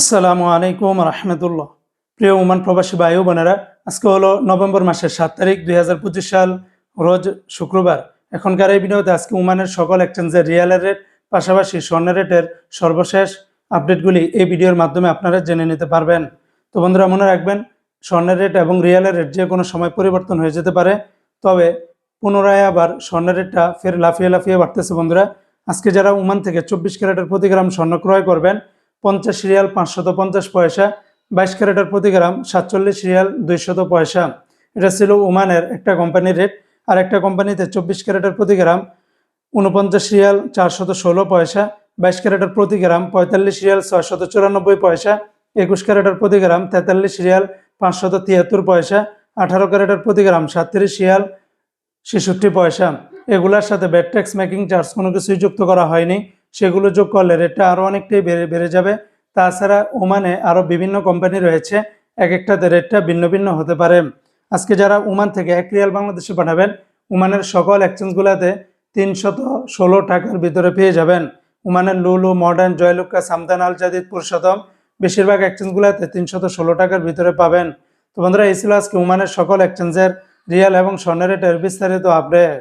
আসসালামু আলাইকুম রহমতুল্লাহ। প্রিয় ওমান প্রবাসী ভাই বোনেরা, আজকে হলো নভেম্বর মাসের সাত তারিখ দুই হাজার পঁচিশ সাল, রোজ শুক্রবার। এখনকার এই ভিডিওতে আজকে ওমানের সকল এক্সচেঞ্জের রিয়ালের রেট পাশাপাশি স্বর্ণের রেটের সর্বশেষ আপডেটগুলি এই ভিডিওর মাধ্যমে আপনারা জেনে নিতে পারবেন। তো বন্ধুরা, মনে রাখবেন স্বর্ণের রেট এবং রিয়ালের রেট যে কোনো সময় পরিবর্তন হয়ে যেতে পারে। তবে পুনরায় আবার স্বর্ণের রেটটা ফের লাফিয়ে লাফিয়ে বাড়তেছে বন্ধুরা। আজকে যারা ওমান থেকে চব্বিশ ক্যারেটের প্রতি গ্রাম স্বর্ণ ক্রয় করবেন পঞ্চাশ রিয়াল পাঁচশত পঞ্চাশ পয়সা, বাইশ ক্যারেটার প্রতি গ্রাম সাতচল্লিশ রিয়াল দুইশত পয়সা। এটা ছিল ওমানের একটা কোম্পানির রেট। আর একটা কোম্পানিতে চব্বিশ ক্যারেটের প্রতি গ্রাম উনপঞ্চাশ রিয়াল চারশত ষোলো পয়সা, বাইশ ক্যারেটের প্রতি গ্রাম পঁয়তাল্লিশ রিয়াল ছয়শত চুরানব্বই পয়সা, একুশ ক্যারেটের প্রতি গ্রাম তেতাল্লিশ রিয়াল পাঁচশত তিয়াত্তর পয়সা, আঠারো ক্যারেটের প্রতি গ্রাম সাতত্রিশ রিয়াল ছেষট্টি পয়সা। এগুলোর সাথে ব্যাট ট্যাক্স মেকিং চার্জ কোনো কিছুই যুক্ত করা হয়নি। সেগুলো যোগ করলে রেটটা আরও অনেকটাই বেড়ে বেড়ে যাবে। তাছাড়া ওমানে আরও বিভিন্ন কোম্পানি রয়েছে, এক একটাতে রেটটা ভিন্ন ভিন্ন হতে পারে। আজকে যারা ওমান থেকে এক রিয়াল বাংলাদেশে পাঠাবেন, ওমানের সকল এক্সচেঞ্জগুলোতে তিনশত ষোলো টাকার ভিতরে পেয়ে যাবেন। ওমানের লুলু মডার্ন জয়লুক্কা সামদান আল জাদিদ পুরুষোত্তম, বেশিরভাগ এক্সচেঞ্জগুলোতে তিনশত ষোলো টাকার ভিতরে পাবেন। তো বন্ধুরা, এই ছিল আজকে ওমানের সকল এক্সচেঞ্জের রিয়াল এবং স্বর্ণের রেটের বিস্তারিত আপডেট